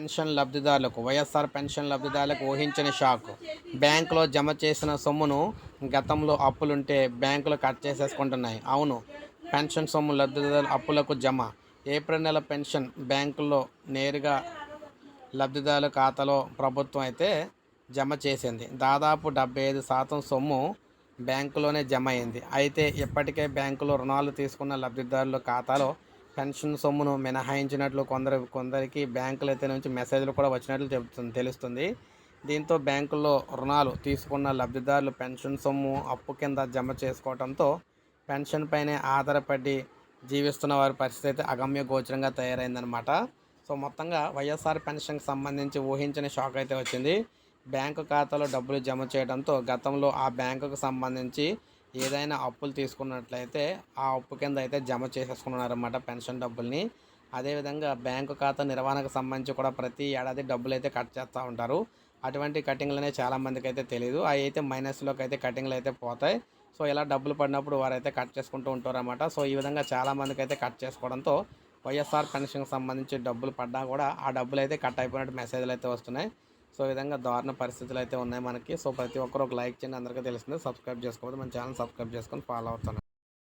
Pension లబ్ధిదారులకు YSR pension లబ్ధిదారులకు ఊహించని షాక్. బ్యాంకులో జమ చేసిన సొమ్మును గతంలో అప్పులుంటే బ్యాంకులు కట్ చేసేసుకుంటున్నాయి. అవును పెన్షన్ సొమ్ము లబ్ధిదారుల అప్పులకు జమ. ఏప్రిల్ నెల పెన్షన్ బ్యాంకుల్లో నేరుగా లబ్ధిదారుల ఖాతాలో ప్రభుత్వం అయితే జమ చేసింది. దాదాపు డెబ్బై ఐదు శాతం సొమ్ము బ్యాంకులోనే జమ అయింది. అయితే ఇప్పటికే బ్యాంకులో రుణాలు తీసుకున్న లబ్ధిదారుల ఖాతాలో పెన్షన్ సొమ్మును మినహాయించినట్లు కొందరు కొందరికి బ్యాంకుల అయితే నుంచి మెసేజ్లు కూడా వచ్చినట్లు చెబుతుంది తెలుస్తుంది. దీంతో బ్యాంకుల్లో రుణాలు తీసుకున్న లబ్ధిదారులు పెన్షన్ సొమ్ము అప్పు కింద జమ చేసుకోవడంతో పెన్షన్ పైనే ఆధారపడి జీవిస్తున్న వారి పరిస్థితి అయితే అగమ్య గోచరంగా తయారైందనమాట సో మొత్తంగా వైఎస్ఆర్ పెన్షన్కి సంబంధించి ఊహించని షాక్ అయితే వచ్చింది. బ్యాంకు ఖాతాలో డబ్బులు జమ చేయడంతో గతంలో ఆ బ్యాంకుకు సంబంధించి ఏదైనా అప్పులు తీసుకున్నట్లయితే ఆ అప్పు కింద అయితే జమ చేసేసుకున్నారన్నమాట పెన్షన్ డబ్బుల్ని. అదేవిధంగా బ్యాంకు ఖాతా నిర్వహణకు సంబంధించి కూడా ప్రతి ఏడాది డబ్బులు అయితే కట్ చేస్తూ ఉంటారు. అటువంటి కటింగ్లు అనేవి చాలామందికి అయితే తెలియదు అవి అయితే మైనస్లోకి అయితే కటింగ్లు అయితే పోతాయి. సో ఇలా డబ్బులు పడినప్పుడు వారైతే కట్ చేసుకుంటూ ఉంటారన్నమాట. సో ఈ విధంగా చాలామందికి అయితే కట్ చేసుకోవడంతో వైఎస్ఆర్ పెన్షన్కి సంబంధించి డబ్బులు పడ్డా కూడా ఆ డబ్బులు అయితే కట్ అయిపోయినట్టు మెసేజ్లు అయితే వస్తున్నాయి. సో ఈ విధంగా దారుణ పరిస్థితులు అయితే ఉన్నాయి మనకి. సో ప్రతి ఒక్కరు ఒక లైక్ చేయండి. అందరికీ తెలిసింది సబ్స్క్రైబ్ చేసుకోవద్దు మన ఛానల్ సబ్స్క్రైబ్ చేసుకొని ఫాలో అవుతాను.